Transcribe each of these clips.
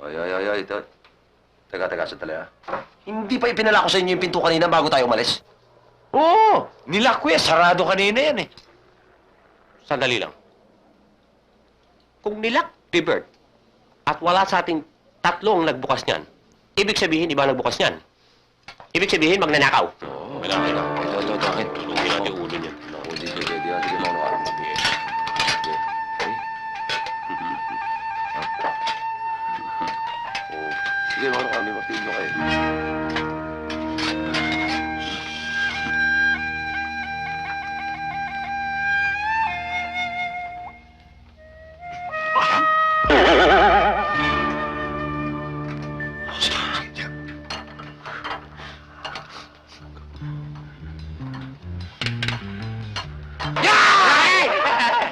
Ay, ay, ay, ay. Ito. Teka, teka, sandali ha. Hindi pa ipinala ko sa inyo yung pinto kanina bago tayo umalis? Oo! Nilak ko yan. Sarado kanina yan eh. Sandali lang. Kung nilak ni Bert at wala sa ating tatlong nagbukas niyan, ibig sabihin iba nagbukas niyan. Ibig sabihin magnanakaw. Oo. Kailangan, kailangan. Ito, ito, ito. Tulungin natin ulo niyan. Naku, di, di, di, di, di, di, mauna ka. Sige. Sige. Ka.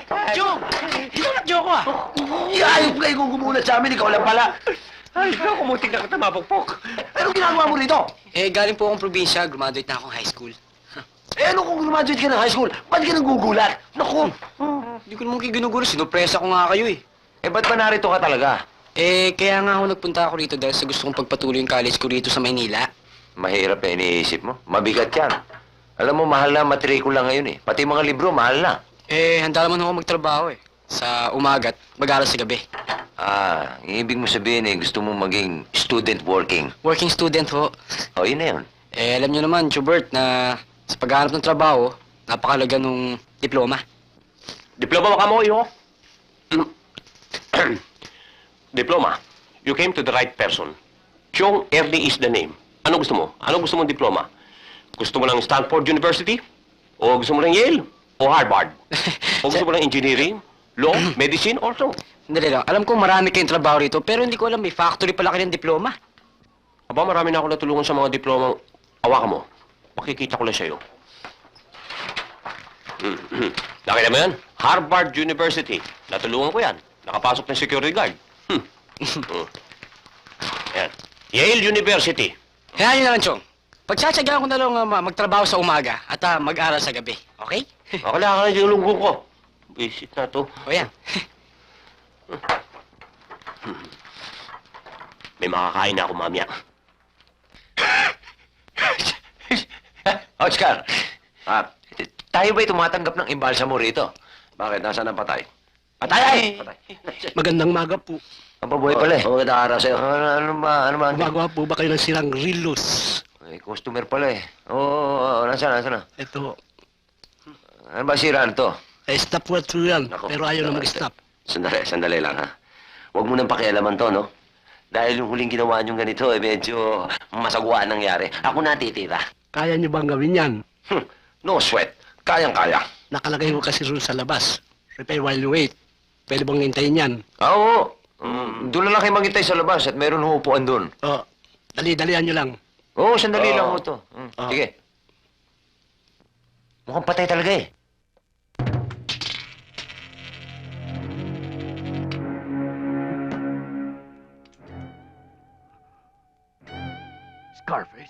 Mapilyo kayo. Hinulak niyo ako ah! Ayop kayo kung gumulat sa amin, ikaw lang pala. Ay, ikaw, kumuting ka kita mapukpok. Anong ginagawa mo rito? Eh, galing po akong probinsya. Graduate na akong high school. Eh, ano kung graduate ka ng high school? Ba't ka nagugulat? Naku! Hindi ko naman kayo ginugulo. Sinupresa ko nga kayo eh. Eh, ba't ba narito ka talaga? Eh, kaya nga ako nagpunta ako rito dahil sa gusto kong pagpatuloy yung college ko rito sa Maynila. Mahirap na iniisip mo. Mabigat yan. Alam mo, mahal na ang matrikula ngayon eh. Pati mga libro, mahal na. Eh, handa naman ako magtrabaho eh. Sa umaga at mag-aaral sa gabi. Ah, ang ibig mo sabihin eh, gusto mo maging student working. Working student ho. O, yun na yun. Eh, alam nyo naman, Chubert, na sa paghahanap ng trabaho, napakalaga nung diploma. Diploma ka mo, iho? Diploma. You came to the right person. Chong Erdi is the name. Ano gusto mo? Ano gusto mong diploma? Gusto mo lang Stanford University? O gusto mo lang Yale? O Harvard? O gusto mo lang engineering? Law? Medicine? Or so? Hindi lang. Alam ko marami kayong trabaho rito, pero hindi ko alam may factory pala kayo ng diploma. Aba, marami na ako natulungan sa mga diploma. Awa ka mo. Makikita ko lang sa'yo. Nakita mo yan? Harvard University. Natulungan ko yan. Nakapasok ng security guard. Hmm. Hmm. Yan. Yale University. Kaya yun na lang, Chong. Pagtsatsagaan ko na lang ah, ma- magtrabaho sa umaga at ah, mag-aral sa gabi. Okay? Akala ka na yung lunggo ko. Visit na to. O yan. May makakain na ako mamaya. Oscar, ah, tayo ba'y tumatanggap ng imbalsa mo rito? Bakit? Nasaan ang patay? Patay! Patay. Magandang maga po. Ang pabuhay pala eh. Oh, magandang araw sa'yo. Ano, ano ba? Ano ba? Gumagawa po ba kayo ng silang rilos? Eh, customer pala eh. Oo, oo, oo. Nasaan, nasaan na? Ito, Ano ba siraan to? Eh, stopwatch po yan, Nako. pero ayaw na mag-stop. Sandali, sandali lang ha. Huwag mo nang pakialaman to, no? Dahil yung huling ginawa niyong ganito, eh, medyo masagwaan nangyari. Ako na titira. Kaya niyo bang gawin yan? Hmm, no sweat. Kayang-kaya. Nakalagay ko kasi roon sa labas. Prepare while you wait. Pwede bang hintayin yan? Ah, Oo. Mm, doon na lang kayo maghintay sa labas at meron huupuan doon. O, dali-dalian niyo lang. Oo, sandali Oo. lang ho to. Mm, Oo. Sige. Mukhang patay talaga eh. Scarface?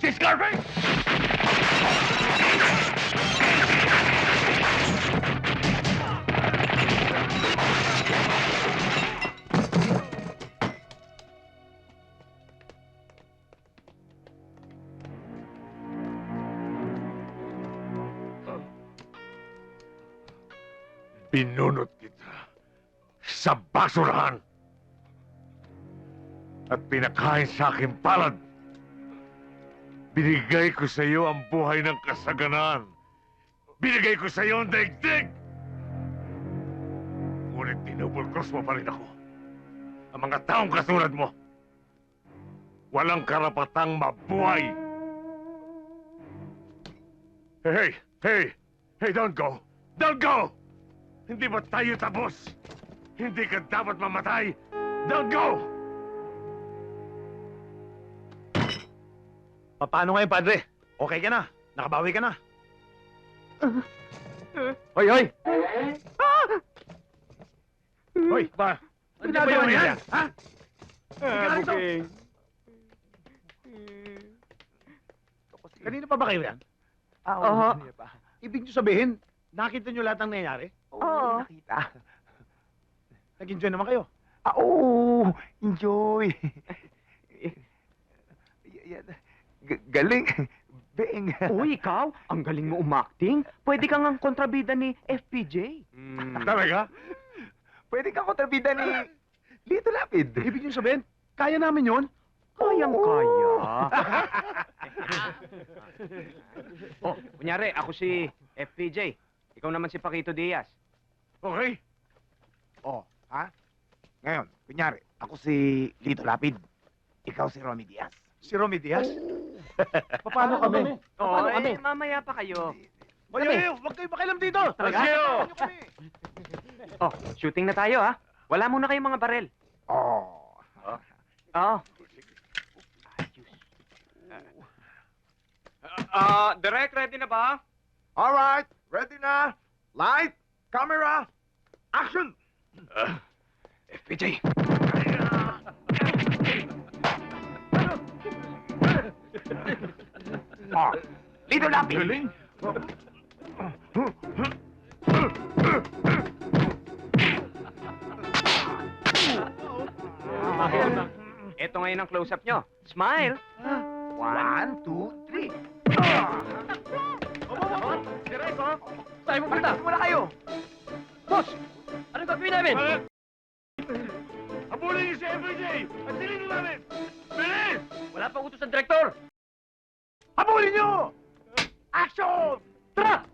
Si Scarface? Binunot kita sa basurahan at pinakain sa aking palad. Binigay ko sa iyo ang buhay ng kasaganaan. Binigay ko sa iyo ang daigdig. Ngunit tinubol cross mo pa rin ako. Ang mga taong katulad mo. Walang karapatang mabuhay. Hey, hey, hey, hey, don't go. Don't go! Hindi ba tayo tapos? Hindi ka dapat mamatay. Don't go! Paano ngayon, padre? Okay ka na? Nakabawi ka na? Hoy, hoy! Hoy, ba? Ano ba yun yan? Ha? Ah, booking. Kanina pa ba kayo yan? Ah, oo. Oo. kanina pa. Ibig nyo sabihin, nakita nyo lahat ng nangyayari? Oo. Nakita. Nag-enjoy naman kayo. Ah, oo, enjoy. Yan. G- galing. Beng. Uy, ikaw, ang galing mo umacting. Pwede kang ang kontrabida ni FPJ. Talaga? Pwede kang kontrabida ni Lito Lapid. Ibig niyo sabihin, kaya namin yon? Kayang kaya. oh, kunyari, ako si FPJ. Ikaw naman si Paquito Diaz. Okay. Oh, ha? Ngayon, kunyari, ako si Lito Lapid. Ikaw si Romy Diaz. Si Romy Diaz? Paano kami? Oh, eh, mamaya pa kayo. Oy, oy, oy, huwag kayo makialam dito! Talaga? Ano kami? Oh, shooting na tayo, ha? Wala muna kayong mga barel. Oh. Oo. Ah, direct, ready na ba? All right, ready na. Light, camera, action! FPJ. Oh, Lito Lapid. Galing. Ito ngayon ang close-up nyo. Smile. One, two, three. Tayo mo punta. Muna kayo. Boss! Anong gagawin namin? Habulin niyo si FPJ! At silino namin! Bilis! Wala pang utos ng direktor. Habulin nyo! Action! Tara!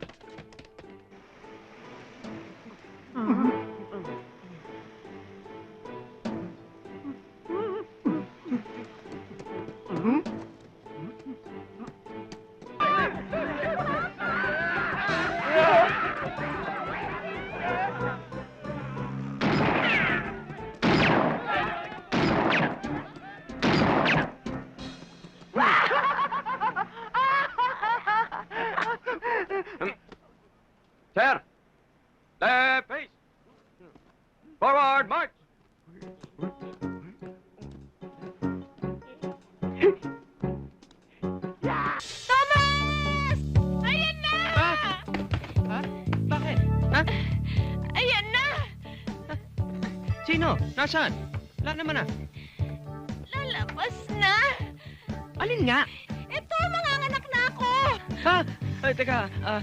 Sir! Left face! Forward, march! Thomas! Ayan na! Ha? Bakit? Ha? Ayan na! Sino? Nasaan? Wala naman ah. Lalabas na! Alin nga? Ito, mga anak na ako! Ha? Ay, teka. Ah, uh,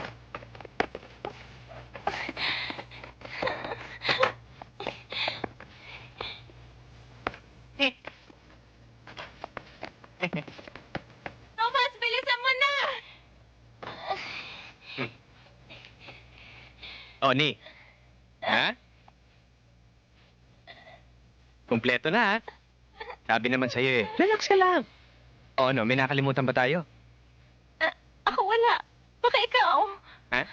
Oh, ni. Ha? Kompleto na, ha? Sabi naman sa'yo eh. Relax ka lang. O ano, may nakalimutan ba tayo? Ako wala. Baka ikaw. Ha?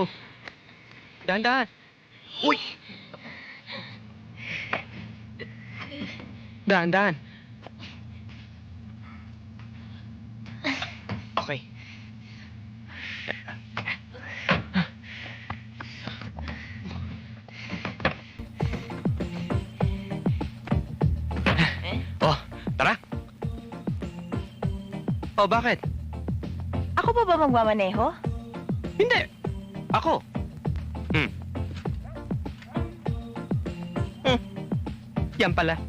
Oh. Dahan-dahan. Uy! Dahan-dahan. Okay. Oh, tara. Oh, bakit? Ako pa ba magmamaneho? Hindi. Ako. Hmm. Yan pala.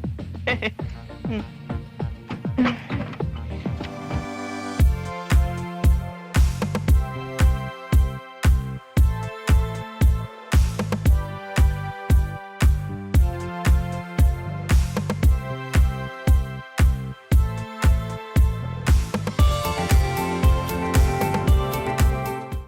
Hmm.